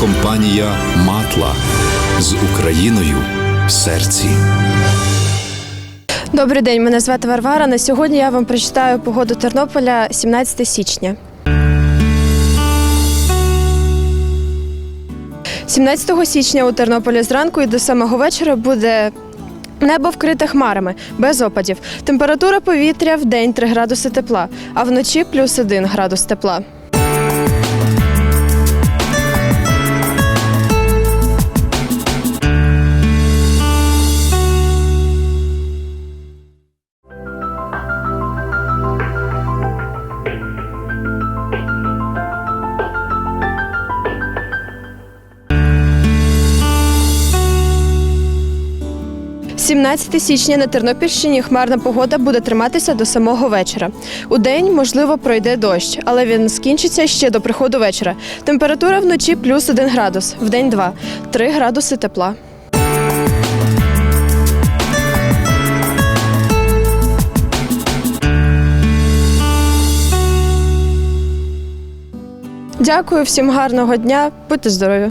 компанія Матла з Україною в серці. Добрий день, мене звати Варвара. На сьогодні я вам прочитаю погоду Тернополя 17 січня. 17 січня у Тернополі зранку і до самого вечора буде небо вкрите хмарами, без опадів. Температура повітря в день 3 градуси тепла, а вночі плюс 1 градус тепла. – 17 січня на Тернопільщині хмарна погода буде триматися до самого вечора. У день, можливо, пройде дощ, але він скінчиться ще до приходу вечора. Температура вночі плюс 1 градус, в день 2, 3 градуси тепла. Дякую всім гарного дня, будьте здорові!